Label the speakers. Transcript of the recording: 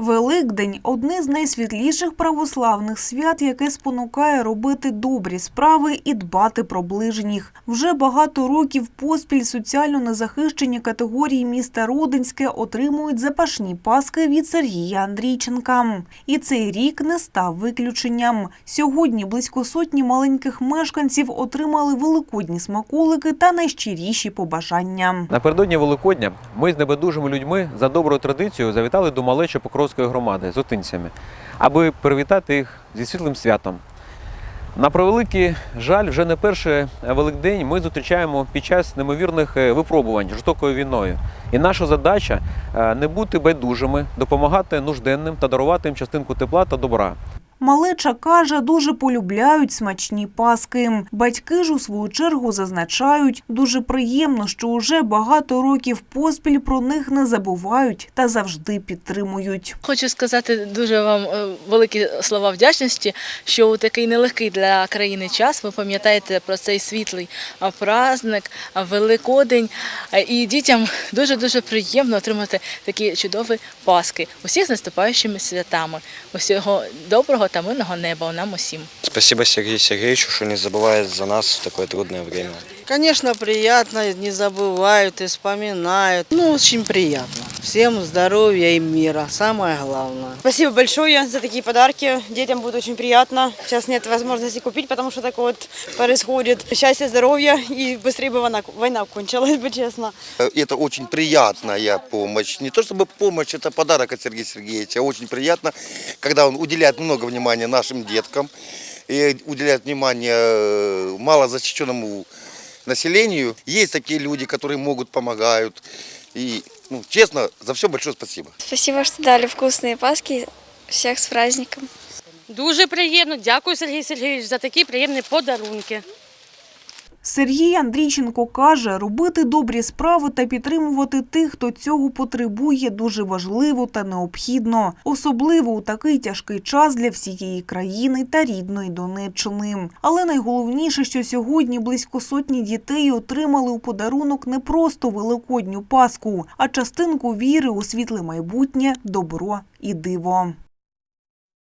Speaker 1: Великдень одне з найсвітліших православних свят, яке спонукає робити добрі справи і дбати про ближніх. Вже багато років поспіль соціально незахищені категорії міста Родинське отримують запашні паски від Сергія Андрійченка. І цей рік не став виключенням. Сьогодні близько сотні маленьких мешканців отримали великодні смаколики та найщиріші побажання.
Speaker 2: Напередодні Великодня ми з небайдужими людьми за доброю традицією завітали до малечі Покровської громади з отинцями, аби привітати їх зі світлим святом. На превеликий жаль, вже не перший Великдень ми зустрічаємо під час неймовірних е, випробувань жорстокою війною. І наша задача е, не бути байдужими, допомагати нужденним та дарувати їм частинку тепла та добра.
Speaker 1: Малеча каже, дуже полюбляють смачні паски. Батьки ж у свою чергу зазначають, дуже приємно, що уже багато років поспіль про них не забувають та завжди підтримують.
Speaker 3: Хочу сказати дуже вам е, великі слова вдячності, що у такий нелегкий для країни час ви пам'ятаєте про цей світлий праздник, Великодень. І дітям дуже дуже приємно отримати такі чудові паски. Усіх з наступаючими святами. Усього доброго та мирного неба нам усім.
Speaker 4: Спасибо Сергею Сергеевичу, що не забывает за нас в такое трудное время.
Speaker 5: Конечно, приятно, не забывают и вспоминают. Ну, очень приятно. Всем здоровья и мира, самое главное.
Speaker 6: Спасибо большое за такие подарки. Детям будет очень приятно. Сейчас нет возможности купить, потому что такое вот происходит. Счастья, здоровья и быстрее бы война, война кончилась бы, честно.
Speaker 7: Это очень приятная помощь. Не то чтобы помощь, это подарок от Сергея Сергеевича. Очень приятно, когда он уделяет много внимания нашим деткам и уделяет внимание э, малозащищенному населению. Есть такие люди, которые могут, помогают. И, ну, честно, за все большое спасибо.
Speaker 8: Спасибо, что дали вкусные паски. Всех с праздником.
Speaker 9: Дуже приємно. Дякую, Сергій Сергійович, за такі приємні подарунки.
Speaker 1: Сергій Андрійченко каже, робити добрі справи та підтримувати тих, хто цього потребує, дуже важливо та необхідно, особливо у такий тяжкий час для всієї країни та рідної Донеччини. Але найголовніше, що сьогодні близько сотні дітей отримали у подарунок не просто великодню паску, а частинку віри у світле майбутнє, добро і диво.